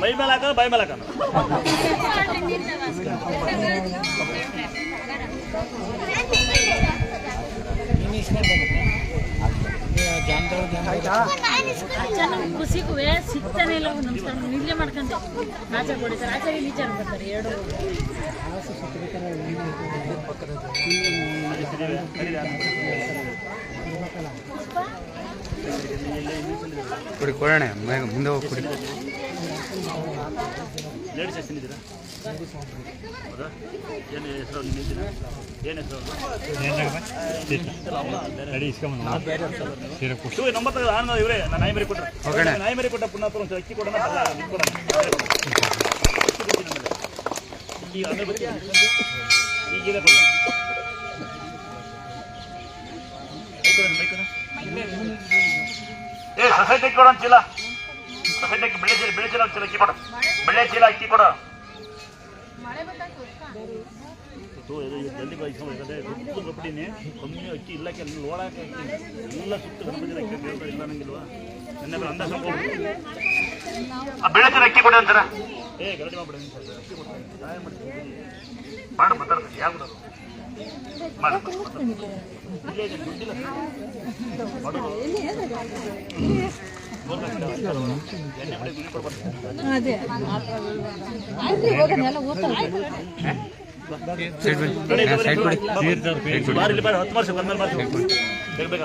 ಮೈ ಮೇಲೆ ಹಾಕ ಬೈ ಮೇಲೆ ಹಾಕ ಚೆನ್ನಾಗಿ ಖುಷಿಗೂ ಸಿಗ್ತಾನೆ ಇಲ್ಲ ಒಂದು ನಮಸ್ಕಾರ ಇಲ್ಲೇ ಮಾಡ್ಕೊಂಡೆ. ಆಚೆ ಕೊಡಿತಾರೆ ಆಚೆಗೆ ಈಚೆ ಬರ್ತಾರೆ ಎರಡು. ಕುಡಿ ಕೊಡೋಣ. ಮುಂದೆ ಹೋಗಿ ಕುಡಿ. ಲೇಡೀಸ್ ಎಷ್ಟು ಹೌದಾ? ಏನು ಹೆಸರು ಇದ್ದೀರಾ? ಏನು ಹೆಸರು ನಂಬರ್ ತೆಗೆದು ಇವರೇ. ನಾನು ನಾಯಿ ಮರಿ ಕೊಟ್ಟರೆ ಹೋಗೋಣ. ನಾಯಿ ಮರಿ ಕೊಟ್ಟ ಪುನಃ ಒಂದು ಅಕ್ಕಿ ಕೊಡೋಣ ಕೊಡೋಣ ಈಗ ಆಮೇಲೆ ಸೊಸೈಟಿ ಕೊಡು. ಕೊಡು. ಏ ಸೊಸೈಟಿಗೆ ಚೀಲ ಬೆಳೆ ಚೀಲ ಬೆಳೆ ಚೀಲ ಚೀಲ ಅಕ್ಕಿ ಕೊಡು. ಬೆಳೆ ಚೀಲ ಅಕ್ಕಿ ಕೊಡು. ಜಲ್ದಿ ಬಯಸ್ಕೊಂಡಿದ್ದಾರೆ ದೊಡ್ಡ ಗಪ್ಪಡಿನೇ ಕಮ್ಮಿ ಅಕ್ಕಿ ಇಲ್ಲ ಕೆಲ ಲೋಡಾಕ ಅಕ್ಕಿ ಎಲ್ಲ ಸುತ್ತ ಗಣಪತಿ ಅಕ್ಕಿ ಇಲ್ಲ ನಂಗಿಲ್ವಾ? ನೆನ್ನೆ ಅಂದ ಸ್ವಲ್ಪ ಬೆಳೆ ಚೀಲ ಅಕ್ಕಿ ಕೊಡಿ ಅಂತಾರ ಏ ಗರಡಿ ಮಾಡ್ಬಿಡಿ ಅಕ್ಕಿ ಮಾಡ್ತೀನಿ. ಮಾಡು ಮಾತಾಡ್ತೀನಿ. ಯಾವ ಕೊಡ್ಬಾರ್ದು. ಸೈಡ್ ಬಿಡಿ ಸೈಡ್ ಬಿಡಿ ಬಾರಿ ಇಲ್ಲಿ ಬಾರಿ ಹತ್ತು ವರ್ಷ ಬಂದ್ಮೇಲೆ ಬಾರಿ ಸೈಡ್ ಬೇಗ